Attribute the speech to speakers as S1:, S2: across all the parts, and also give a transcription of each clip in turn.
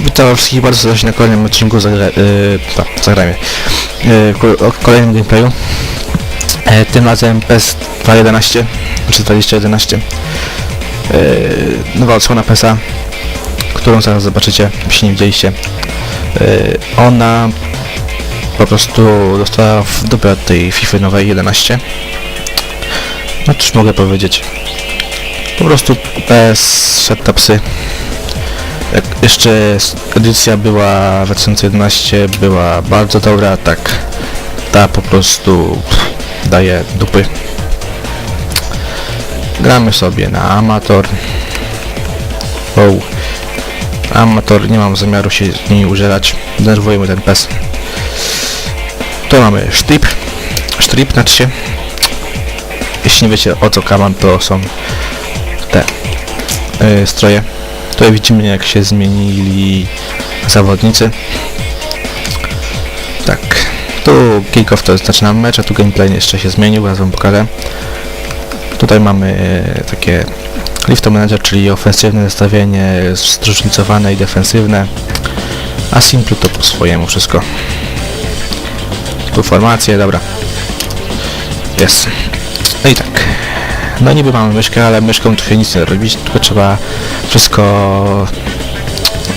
S1: Witam wszystkich bardzo serdecznie na kolejnym odcinku zagra yy. Yy, ko- o kolejnym gameplayu. E, tym razem PES 2.11 czy 2011. Yy, nowa odsłona PESa, którą zaraz zobaczycie, jeśli nie widzieliście. Yy, ona po prostu dostała w dupę od tej FIFA nowej 11. No cóż mogę powiedzieć. Po prostu PES szedł psy. Jak jeszcze edycja była w 2011 była bardzo dobra, tak ta po prostu daje dupy. Gramy sobie na amator. Wow. Amator, nie mam zamiaru się z nimi użerać. Denerwuje mnie ten pes. Tu mamy strip. Strip znaczy się. Jeśli nie wiecie o co kaman, to są te y, stroje. Tutaj widzimy jak się zmienili zawodnicy. Tak. Tu kick-off to zaczynamy mecz, a tu gameplay jeszcze się zmienił, zaraz wam pokażę. Tutaj mamy e, takie lift manager, czyli ofensywne zestawienie, zróżnicowane i defensywne. A Simple to po swojemu wszystko. Tu formacje, dobra. Jest. No i tak. No niby mamy myszkę, ale myszką się nic nie robić, tylko trzeba wszystko...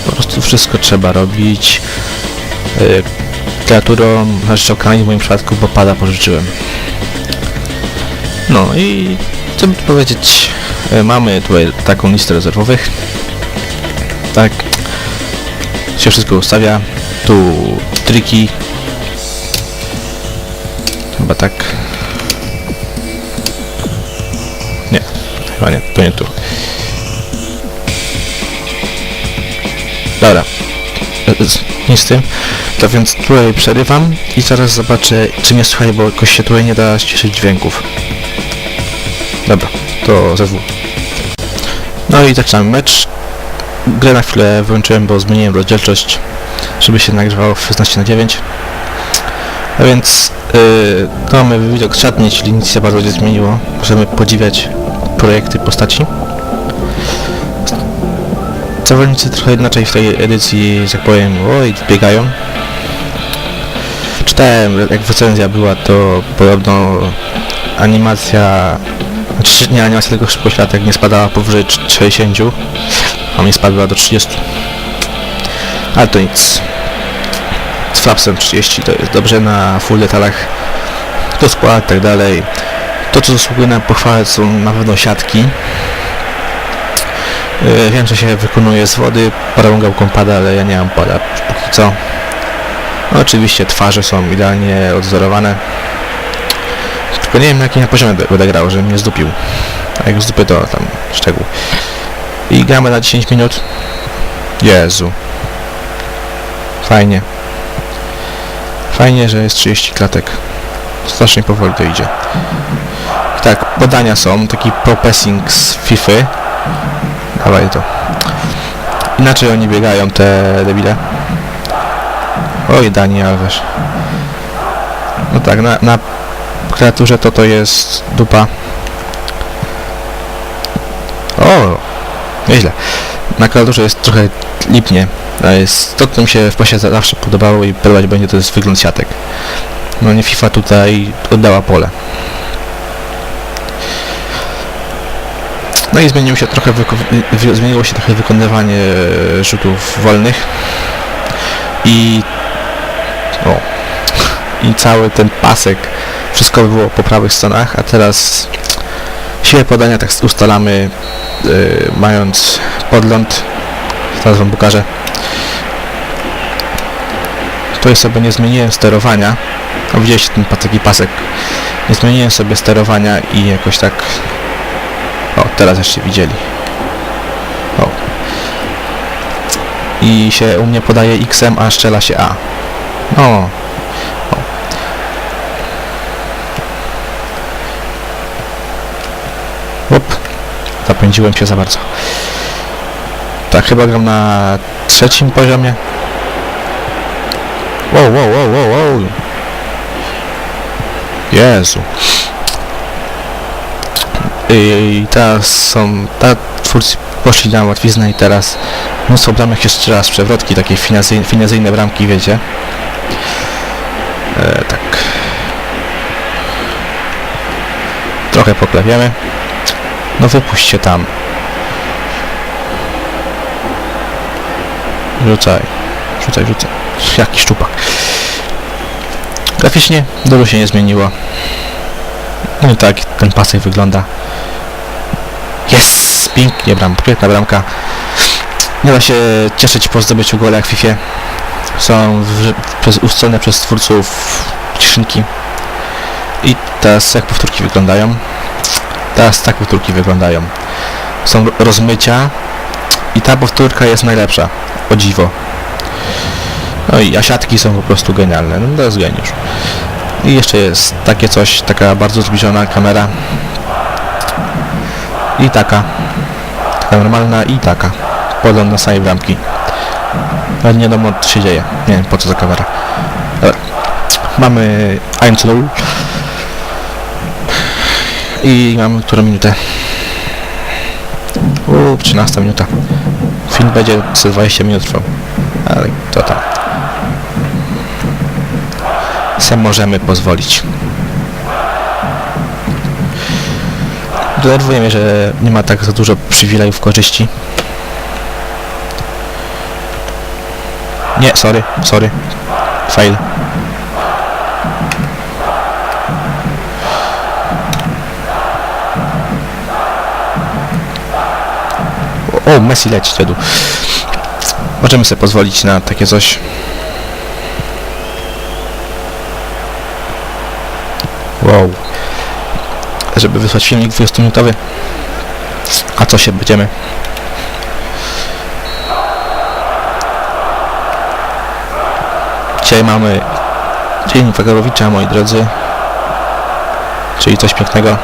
S1: Po prostu wszystko trzeba robić. Yy, kreaturą na strzałkami w moim przypadku, bo pada pożyczyłem. No i co by tu powiedzieć, yy, mamy tutaj taką listę rezerwowych. Tak. Się wszystko ustawia. Tu triki. Chyba tak. Chyba nie, to nie tu. Dobra. Nie z tym. To więc tutaj przerywam i zaraz zobaczę, czy mnie słuchaj, bo jakoś się tutaj nie da ściszyć dźwięków. Dobra, to ZW. No i zaczynamy mecz. Grę na chwilę wyłączyłem, bo zmieniłem rozdzielczość, żeby się nagrzewało w 16 na 9. A więc yy, to mamy widok szatni, czyli nic się bardzo nie zmieniło. Możemy podziwiać projekty postaci. Zawodnicy trochę inaczej w tej edycji, że tak powiem, oj, biegają. Czytałem, jak recenzja była, to podobno animacja, znaczy nie animacja, tylko szybkoświatek nie spadała powyżej 60, a mi spadła do 30. Ale to nic. Z flapsem 30 to jest dobrze na full detalach do skład i tak dalej. To co zasługuje na pochwałę są na pewno siatki. Yy, Wiem, że się wykonuje z wody, parą gałką pada, ale ja nie mam pada póki co. No, oczywiście twarze są idealnie odzorowane. Tylko nie wiem na jakim ja poziomie będę grał, że mnie zdupił. A jak zdupy to tam szczegół. I gramy na 10 minut. Jezu. Fajnie. Fajnie, że jest 30 klatek. Strasznie powoli to idzie. Tak, podania są, taki pro passing z FIFA. Dawaj to. Inaczej oni biegają, te debile. Oj, Dani Alves. No tak, na, na kreaturze to to jest dupa. O, nieźle. Na kreaturze jest trochę lipnie. Jest, to, co mi się w pasie za- zawsze podobało i podobać będzie, to jest wygląd siatek. No nie FIFA tutaj oddała pole. No i zmieniło się trochę zmieniło się trochę wykonywanie e, rzutów wolnych. I o, i cały ten pasek wszystko było po prawych stronach, a teraz siłę podania tak ustalamy e, mając podgląd. Teraz wam pokażę. Tutaj sobie nie zmieniłem sterowania. A widzieliście ten taki pasek. Nie zmieniłem sobie sterowania i jakoś tak o, teraz jeszcze widzieli. O. I się u mnie podaje X-em, a strzela się A. No. O. Zapędziłem się za bardzo. Tak, chyba gram na trzecim poziomie. Wow, wow, wow, wow, wow. Jezu. I teraz są, ta twórcy poszli na łatwiznę i teraz mnóstwo bramek jeszcze raz, przewrotki, takie finezy, finezyjne bramki, wiecie. E, tak. Trochę poklepiemy. No wypuśćcie tam. Rzucaj. Rzucaj, rzucaj. Jaki szczupak. Graficznie dużo się nie zmieniło. No i tak ten pasek wygląda. Jest! Pięknie bram, piękna bramka. Nie da się cieszyć po zdobyciu gola jak w FIFA. Są przez, ustalone przez twórców cieszynki. I teraz jak powtórki wyglądają? Teraz tak powtórki wyglądają. Są ro- rozmycia i ta powtórka jest najlepsza. O dziwo. No i asiatki są po prostu genialne. No to jest geniusz. I jeszcze jest takie coś, taka bardzo zbliżona kamera. I taka. Taka normalna i taka. Pogląd na samej bramki. Ale nie wiadomo co się dzieje. Nie wiem po co za kamera. Dobra. Mamy 1-0. I mamy którą minutę? Uuu, 13 minuta. Film będzie co 20 minut trwał. Ale to tam. Se możemy pozwolić. Denerwuje mnie, że nie ma tak za dużo przywilejów korzyści. Nie, sorry, sorry. Fail. O, Messi leci wtedy. Możemy sobie pozwolić na takie coś. Wow. Żeby wysłać filmik 20-minutowy. A co się będziemy? Dzisiaj mamy Dzień Wagarowicza, moi drodzy. Czyli coś pięknego.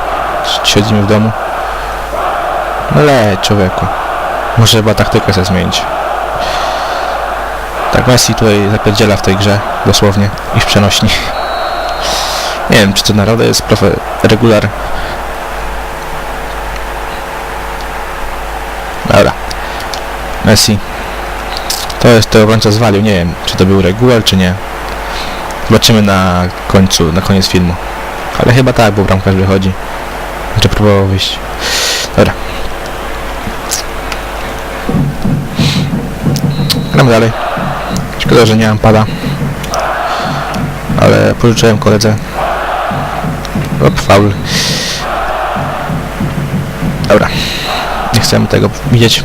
S1: Siedzimy w domu. No leć, człowieku. Może chyba taktykę sobie zmienić. Tak, Messi tutaj zapierdziela w tej grze, dosłownie, i w przenośni. Nie wiem, czy to naprawdę jest profe regular. Dobra. Messi. To jest to obrońca zwalił, nie wiem, czy to był regular, czy nie. Zobaczymy na końcu, na koniec filmu. Ale chyba tak, bo bramkarz wychodzi. Znaczy próbował wyjść. Dobra. Gramy dalej. Szkoda, że nie mam pada. Ale pożyczyłem koledze. Op, faul. Dobra. Nie chcemy tego widzieć.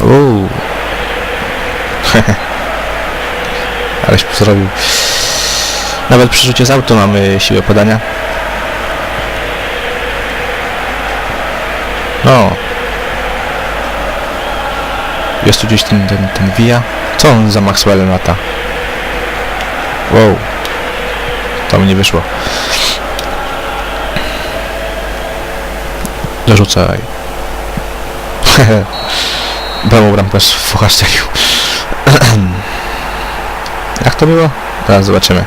S1: Uuu. Aleś zrobił. Nawet przy rzucie z auto mamy siłę podania. No. Jest tu gdzieś ten, ten, ten Via. Co on za Maxwellem lata? Wow. To mi nie wyszło. Zarzucaj. Brawo bramkarz fucha strzelił. Jak to było? Teraz zobaczymy.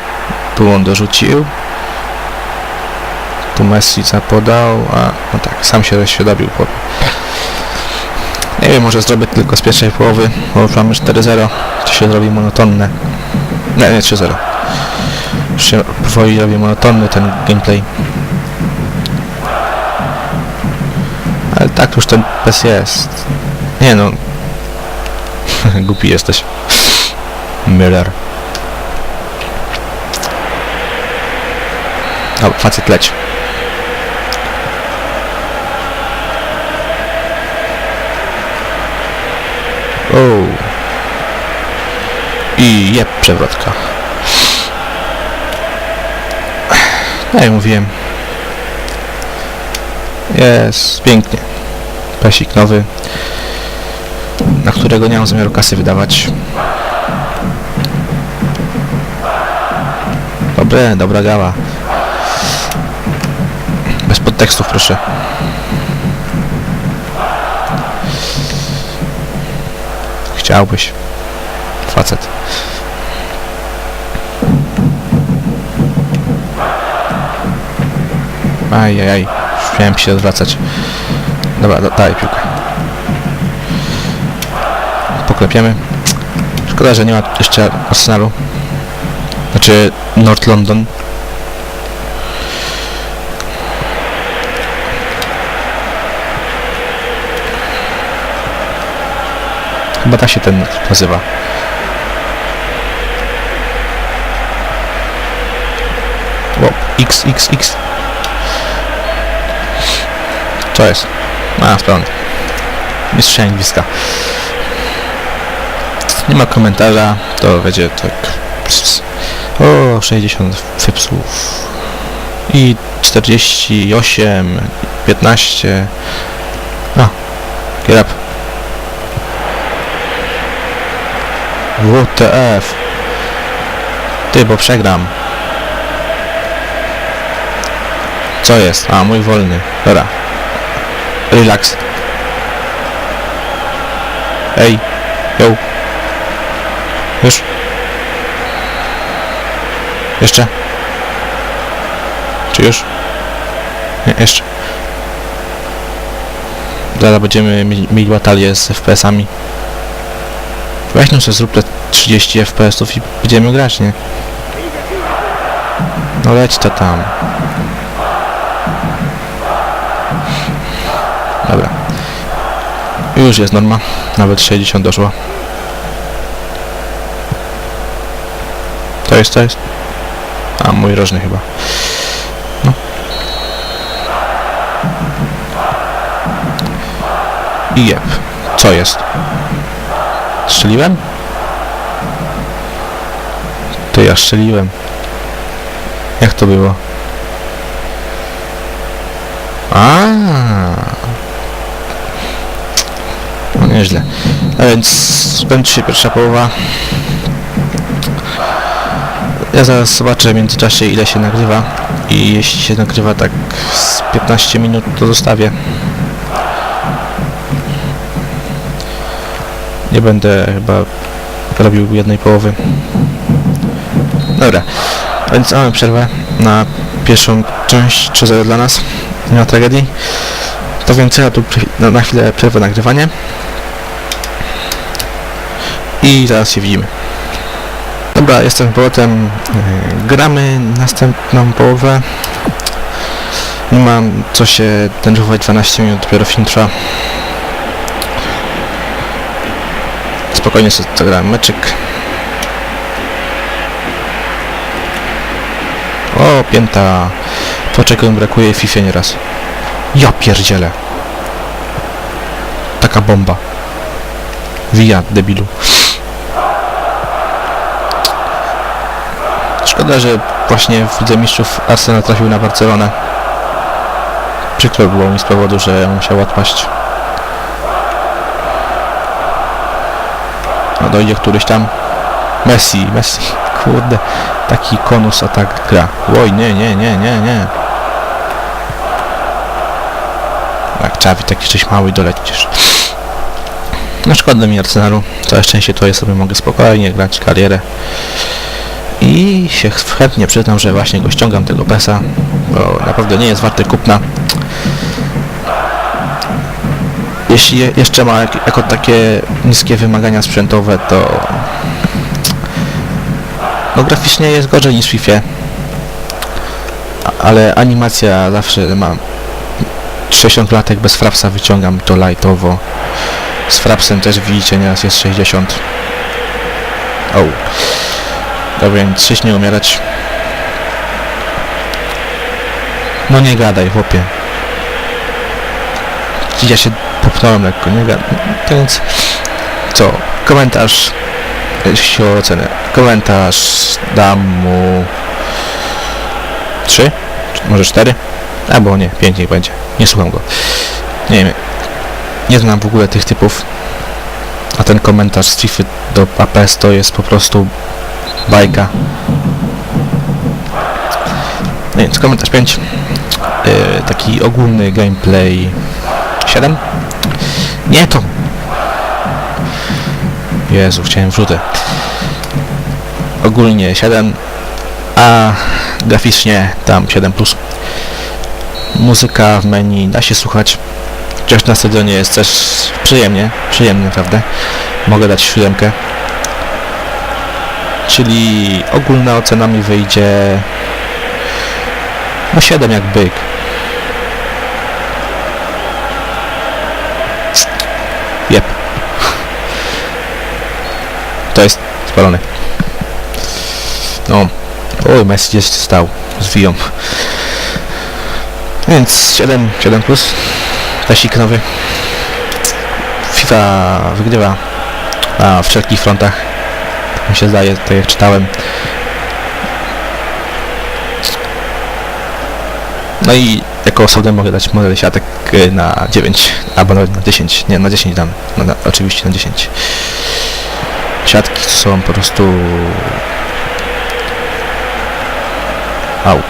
S1: Tu on dorzucił. Tu Messi zapodał, a no tak, sam się rozświadomił chłop. Nie wiem, może zrobię tylko z pierwszej połowy, bo już mamy 4-0, czy się zrobi monotonne. Nie, nie 3-0. Już się powoli robi monotonny ten gameplay. Ale tak już ten PES jest. Nie no. Głupi jesteś. Miller. O, facet leć. O. I jeb przewrotka. No jak mówiłem. Jest pięknie. Pesik nowy, na którego nie mam zamiaru kasy wydawać. Dobre, dobra gała. Bez podtekstów proszę. Chciałbyś. Facet. Ajajaj, już miałem się odwracać. Dobra, da, daj piłkę. Poklepiemy. Szkoda, że nie ma jeszcze Arsenalu. Znaczy North London. Chyba tak się ten nazywa. Wow, X, Jest? A, sprawny. Mistrz angielska. Nie ma komentarza, to będzie tak... O, 60 wypsów. I 48, 15... A, up. WTF. Ty, bo przegram. Co jest? A, mój wolny. Dobra. Relax. Ej. Yo. Już. Jeszcze. Czy już? Nie, jeszcze. Zaraz będziemy mieli, batalię z FPS-ami. Weź no sobie zrób te 30 FPS-ów i będziemy grać, nie? No leć to tam. Dobra. Już jest norma. Nawet 60 doszło. To jest, to jest. A, mój rożny chyba. No. I jeb. Co jest? Strzeliłem? To ja strzeliłem. Jak to było? Nieźle. A więc skończy się pierwsza połowa. Ja zaraz zobaczę w międzyczasie ile się nagrywa i jeśli się nagrywa tak z 15 minut to zostawię. Nie będę chyba robił jednej połowy. Dobra, a więc mamy przerwę na pierwszą część 3 dla nas. Nie ma tragedii. To więc ja tu na, na chwilę przerwę nagrywanie. I zaraz się widzimy. Dobra, jestem z powrotem. Yy, Gramy następną połowę. Nie mam co się denerwować 12 minut, dopiero film trwa. Spokojnie sobie zagrałem meczyk. O, pięta. To czego mi brakuje w FIFA nieraz. Ja pierdzielę. Taka bomba. Wija, debilu. Szkoda, że właśnie w Lidze Mistrzów Arsenal trafił na Barcelonę. Przykro było mi z powodu, że musiał odpaść. No dojdzie któryś tam. Messi, Messi. Kurde, taki konus a tak gra. Oj, nie, nie, nie, nie, nie. Tak, Czawi, taki jesteś mały dolecisz. No szkoda mi Arsenalu. Całe szczęście to ja sobie mogę spokojnie grać karierę. I się ch- chętnie przyznam, że właśnie go ściągam tego PESa, bo naprawdę nie jest warty kupna. Jeśli je, jeszcze ma jak, jako takie niskie wymagania sprzętowe, to no graficznie jest gorzej niż w FIFA. Ale animacja zawsze mam 60 latek bez frapsa wyciągam to lightowo. Z frapsem też widzicie nieraz jest 60. O. Dobra, więc szyć nie umierać. No nie gadaj, chłopie. Ja się popchnąłem lekko, nie gadaj. To więc... Co? Komentarz... Jeśli chodzi o ocenę. Komentarz dam mu... 3? Może 4? Albo nie, 5 niech będzie. Nie słucham go. Nie wiem. Nie znam w ogóle tych typów. A ten komentarz z FIFA do APS to jest po prostu bajka. No więc komentarz 5. Yy, taki ogólny gameplay 7. Nie to. Jezu, chciałem wrzutę. Ogólnie 7, a graficznie tam 7 plus. muzyka w menu da się słuchać. Chociaż na stadionie jest też przyjemnie, przyjemnie naprawdę. Mogę dać siódemkę. Czyli ogólna ocena mi wyjdzie no 7 jak byk. Jep. To jest spalony. No. O, Messi gdzieś stał. Zwiją. Więc 7, 7 plus. Pesik nowy. FIFA wygrywa na wszelkich frontach. Mi się zdaje, tak jak czytałem. No i jako osobę mogę dać model siatek y, na 9, albo nawet na 10. Nie, na 10 dam. No, na, oczywiście na 10. Siatki są po prostu... Au.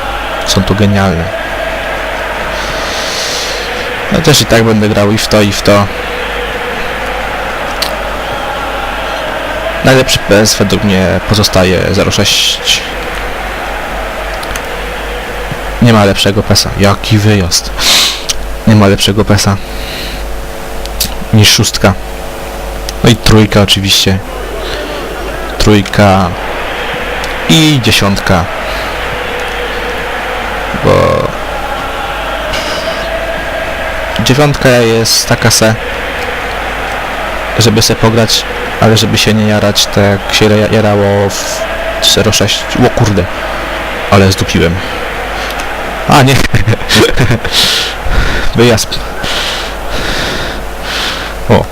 S1: Są tu genialne. Ja też i tak będę grał i w to, i w to. Najlepszy PS według mnie pozostaje 06. Nie ma lepszego PESa. Jaki wyjazd. Nie ma lepszego PESa niż szóstka. No i trójka oczywiście. Trójka i dziesiątka. Bo dziewiątka jest taka se, żeby se pograć, ale żeby się nie jarać tak się ja- jarało w 06. O kurde, ale zdupiłem. A nie. Wyjazd. O,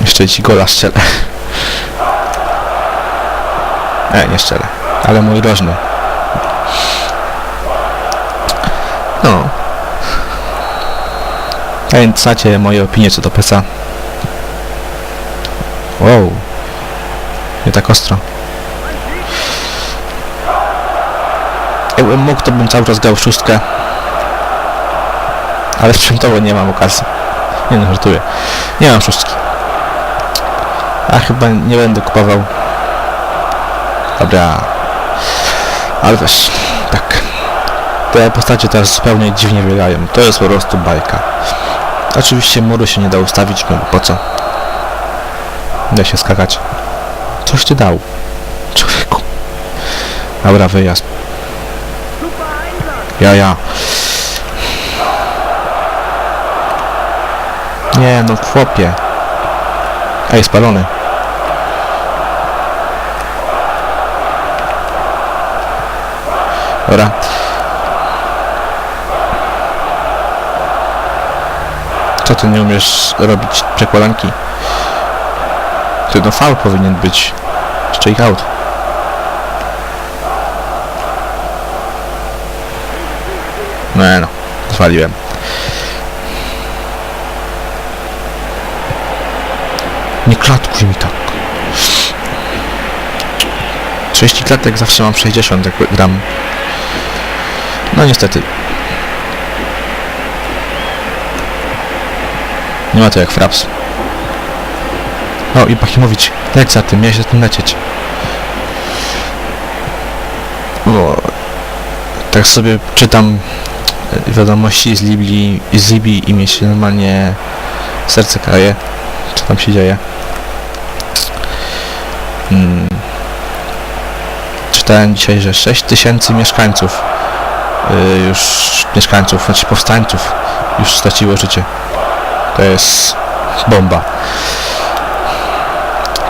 S1: jeszcze ci gola strzelę. E, nie strzelę, ale mój rożny. No. A znacie moje opinie co do PESA. Nie tak ostro. Jakbym mógł, to bym cały czas grał w szóstkę. Ale sprzętowo nie mam okazji. Nie no, żartuję. Nie mam szóstki. A chyba nie będę kupował. Dobra. Ale wiesz, tak. Te postacie teraz zupełnie dziwnie biegają. To jest po prostu bajka. Oczywiście muru się nie da ustawić, no bo po co? Da się skakać. Coś ty dał. Człowieku. Dobra, wyjazd. Ja, ja. Nie, no chłopie. Ej, spalony. Dobra. Co ty nie umiesz robić przekładanki? Ty no faul powinien być. Strike out. No, no, zwaliłem. Nie klatkuj mi tak. 30 klatek zawsze mam 60 jak gram. No niestety. Nie ma to jak fraps. O, i Pachimowicz, leć za tym, miałeś za tym lecieć. Bo tak sobie czytam e, wiadomości z Libli, z Libii i mi się normalnie serce kraje, co tam się dzieje. Hmm. Czytałem dzisiaj, że 6 tysięcy mieszkańców y, już mieszkańców, znaczy powstańców już straciło życie. To jest bomba.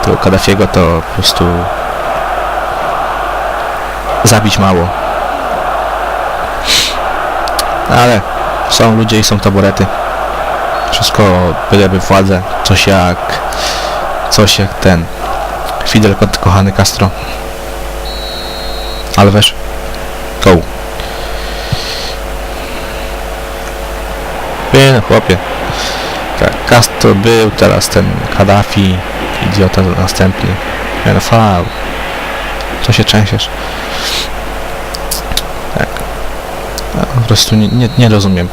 S1: Tego Kaddafiego to po prostu zabić mało. Ale są ludzie i są taborety. Wszystko byleby władzę. Coś jak... Coś jak ten... Fidel ko- kochany Castro. Alves. Go. Nie no, chłopie. Tak, Castro był, teraz ten Kaddafi. Idiota następny. No, faul. Co się trzęsiesz? Tak. Ja po prostu nie, nie, nie rozumiem.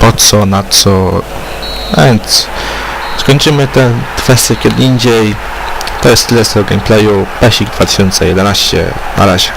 S1: Po co, na co... A więc skończymy tę kwestię kiedy indziej. To jest tyle z tego gameplayu. Pesik 2011. Na razie.